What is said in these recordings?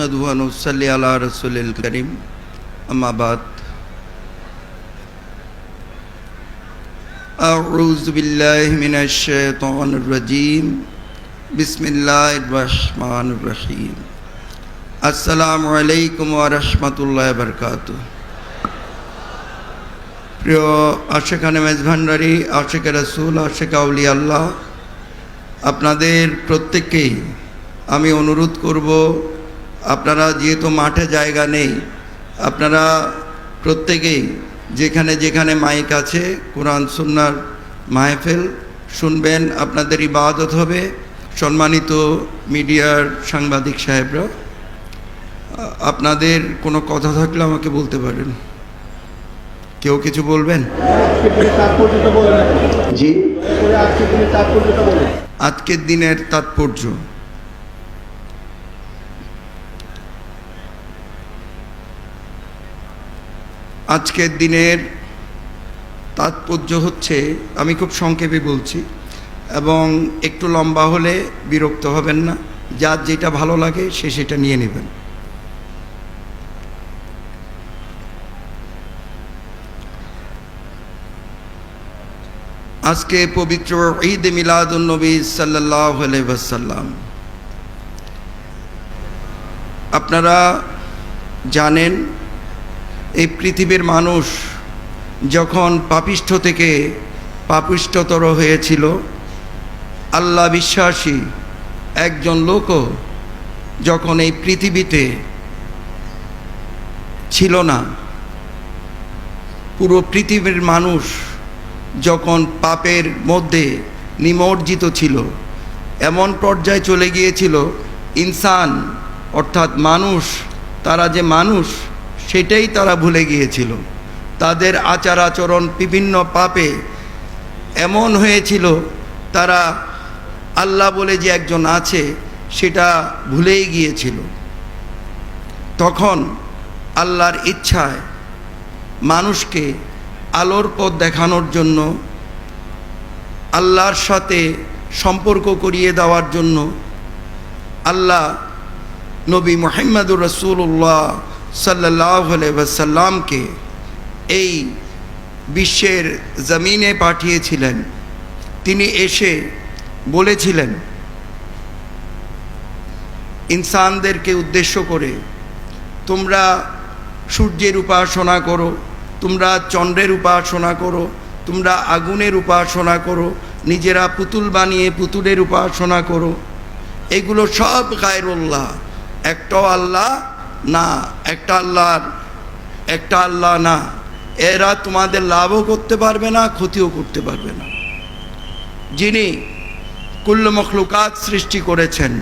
نحمد ونصلي على رسول الكريم أما بعد أعوذ بالله من الشيطان الرجيم بسم الله الرحمن الرحيم السلام عليكم ورحمة الله وبركاته প্রিয় আশেখানে মেজভান্ডারি আশেখা রসুল আশেখা আউলি আল্লাহ আপনাদের প্রত্যেককেই আমি অনুরোধ করব আপনারা যেহেতু মাঠে জায়গা নেই আপনারা প্রত্যেকেই যেখানে যেখানে মাইক আছে কোরআন সুন্নার মাহফিল শুনবেন আপনাদের ইবাদত হবে। সম্মানিত মিডিয়ার সাংবাদিক সাহেবরা আপনাদের কোনো কথা থাকলে আমাকে বলতে পারেন। কেউ কিছু বলবেন? জি। আজকের দিনের তাৎপর্য। আজকের দিনের তাৎপর্য হচ্ছে, আমি খুব সংক্ষেপে বলছি, এবং একটু লম্বা হলে বিরক্ত হবেন না, যার যেটা ভালো লাগে সে সেটা নিয়ে নেবেন। আজকে পবিত্র ঈদ মিলাদুলনবী সাল্লাহ আলাইসাল্লাম আপনারা জানেন এই পৃথিবীর মানুষ যখন পাপিষ্ঠ থেকে পাপিষ্ঠতর হয়েছিল, আল্লাহ বিশ্বাসী একজন লোকও যখন এই পৃথিবীতে ছিল না, পুরো পৃথিবীর মানুষ যখন পাপের মধ্যে নিমজ্জিত ছিল, এমন পর্যায়ে চলে গিয়েছিল, ইনসান অর্থাৎ মানুষ, তারা যে মানুষ সেটাই তারা ভুলে গিয়েছিল। তাদের আচার আচরণ বিভিন্ন পাপে এমন হয়েছিল, তারা আল্লাহ বলে যে একজন আছে, সেটা ভুলেই গিয়েছিল। তখন আল্লাহর ইচ্ছায় মানুষকে আলোর পথ দেখানোর জন্য, আল্লাহর সাথে সম্পর্ক করিয়ে দেওয়ার জন্য আল্লাহ নবী মোহাম্মদুর রসুল্লাহ সাল্লাহ সাল্লামকে এই বিশ্বের জমিনে পাঠিয়েছিলেন। তিনি এসে বলেছিলেন, ইনসানদেরকে উদ্দেশ্য করে তোমরা সূর্যের উপাসনা করো, তোমরা চন্দ্রের উপাসনা করো, তোমরা আগুনের উপাসনা করো, নিজেরা পুতুল বানিয়ে পুতুলের উপাসনা করো। এগুলো সব গায়রুল্লাহ, একটাও আল্লাহ না, একটা আল্লাহর, একটা আল্লাহ না। এরা তোমাদের লাভও করতে পারবে না, ক্ষতিও করতে পারবে না। যিনি কুল্ল মখলুকাত সৃষ্টি করেছেন,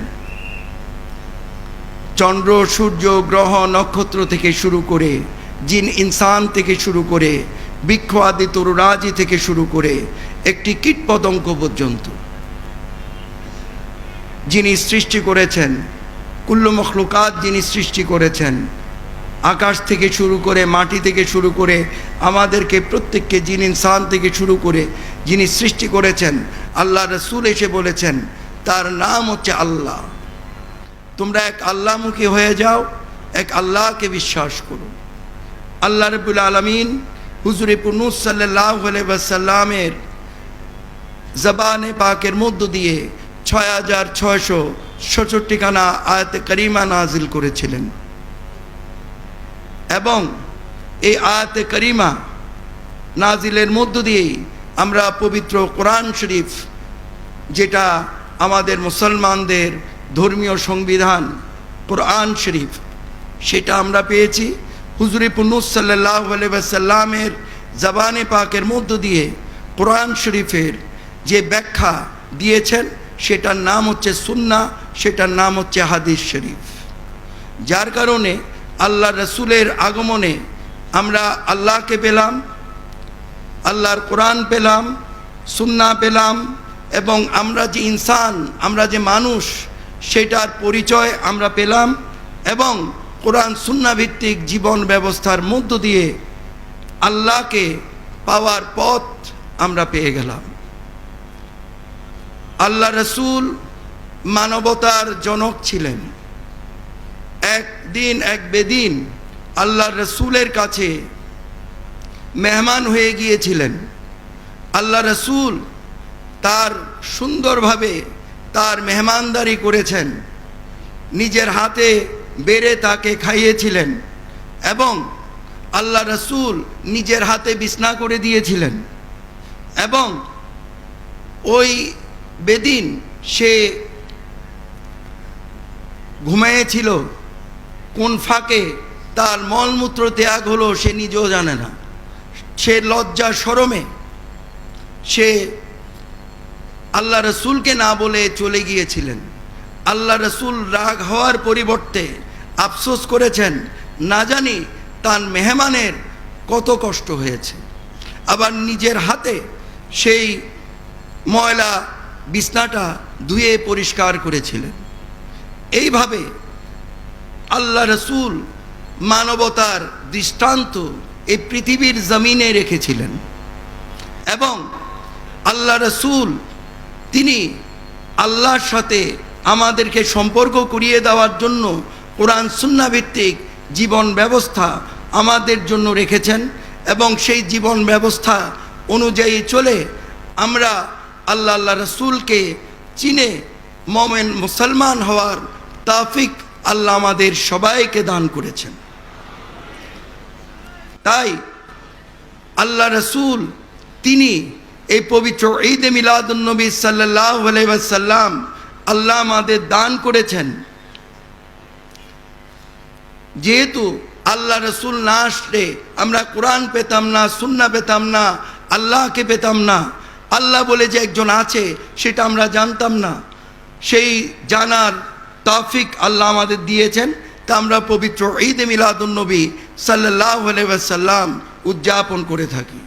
চন্দ্র, সূর্য, গ্রহ, নক্ষত্র থেকে শুরু করে, জিন, ইনসান থেকে শুরু করে, বৃক্ষ আদি তরুরাজি থেকে শুরু করে, একটি কীটপতঙ্গ পর্যন্ত যিনি সৃষ্টি করেছেন কুল্লু মখলুকাত যিনি সৃষ্টি করেছেন, আকাশ থেকে শুরু করে মাটি থেকে শুরু করে আমাদেরকে প্রত্যেককে যিনি ইনসান থেকে শুরু করে যিনি সৃষ্টি করেছেন, আল্লাহ রসুল এসে বলেছেন, তার নাম হচ্ছে আল্লাহ। তোমরা এক আল্লাহমুখী হয়ে যাও, এক আল্লাহকে বিশ্বাস করো। আল্লাহ রবুল আলমিন হুজুরে পুনুস সাল্লামের জবানে পাকের মধ্য দিয়ে ছয় হাজার ছয়শো ছেষট্টিখানা আয়াতে করিমা নাজিল করেছিলেন। এবং এই আয়াতে করিমা নাজিলের মধ্য দিয়েই আমরা পবিত্র কোরআন শরীফ, যেটা আমাদের মুসলমানদের ধর্মীয় সংবিধান, কোরআন শরীফ, সেটা আমরা পেয়েছি। হুজুরি পুনুস সাল্লাহ জবানে পাকের মধ্য দিয়ে কোরআন শরীফের যে ব্যাখ্যা দিয়েছেন, সেটার নাম হচ্ছে সুন্না সেটার নাম হচ্ছে হাদিস শরীফ। যার কারণে আল্লাহ রসুলের আগমনে আমরা আল্লাহকে পেলাম, আল্লাহর কোরআন পেলাম, সুন্না পেলাম এবং আমরা যে ইনসান, আমরা যে মানুষ, সেটার পরিচয় আমরা পেলাম এবং কোরআন সুন্নাভিত্তিক জীবন ব্যবস্থার মধ্য দিয়ে আল্লাহকে পাওয়ার পথ আমরা পেয়ে গেলাম। আল্লাহ রসুল মানবতার জনক ছিলেন। একদিন এক বেদিন আল্লাহ রসুলের কাছে মেহমান হয়ে গিয়েছিলেন। আল্লাহ রসুল তার সুন্দরভাবে তার মেহমানদারি করেছেন। নিজের হাতে বেড়ে তাকে খাইয়েছিলেন এবং আল্লাহ রসুল নিজের হাতে বিছনা করে দিয়েছিলেন এবং ওই বেদিন সে ঘুমিয়েছিল কোন ফাঁকে তার মলমূত্র ত্যাগ হলো সে নিজেও জানে না। সে লজ্জা সরমে। সে আল্লাহ রসুলকে না বলে চলে গিয়েছিলেন। আল্লাহ রসুল রাগ হওয়ার পরিবর্তে আফসোস করেছেন, না জানি তার মেহমানের কত কষ্ট হয়েছে। আবার নিজের হাতে সেই ময়লা বিছনাটা ধুয়ে পরিষ্কার করেছিলেন। এইভাবে আল্লাহ রসুল মানবতার দৃষ্টান্ত এই পৃথিবীর জমিনে রেখেছিলেন। এবং আল্লাহ রসুল তিনি আল্লাহর সাথে আমাদেরকে সম্পর্ক করিয়ে দেওয়ার জন্য কোরআন সুন্না ভিত্তিক জীবন ব্যবস্থা আমাদের জন্য রেখেছেন এবং সেই জীবন ব্যবস্থা অনুযায়ী চলে আমরা আল্লাহ আল্লাহ রসুলকে চিনে মমেন মুসলমান হওয়ার তাফিক আল্লাহ আমাদের সবাইকে দান করেছেন। তাই আল্লাহ রসুল তিনি এই পবিত্র ঈদ মিলাদুলনবী সাল্লাহ সাল্লাম আল্লাহ আমাদের দান করেছেন। যেহেতু আল্লাহ রসুল না আসলে আমরা কোরআন পেতাম না সুন্না পেতাম না, আল্লাহকে পেতাম না, আল্লাহ বলে যে একজন আছে সেটা আমরা জানতাম না। সেই জানার তৌফিক আল্লাহ আমাদের দিয়েছেন। তা আমরা পবিত্র ঈদ মিলাদুলনবী সাল্লাহ সাল্লাম উদযাপন করে থাকি।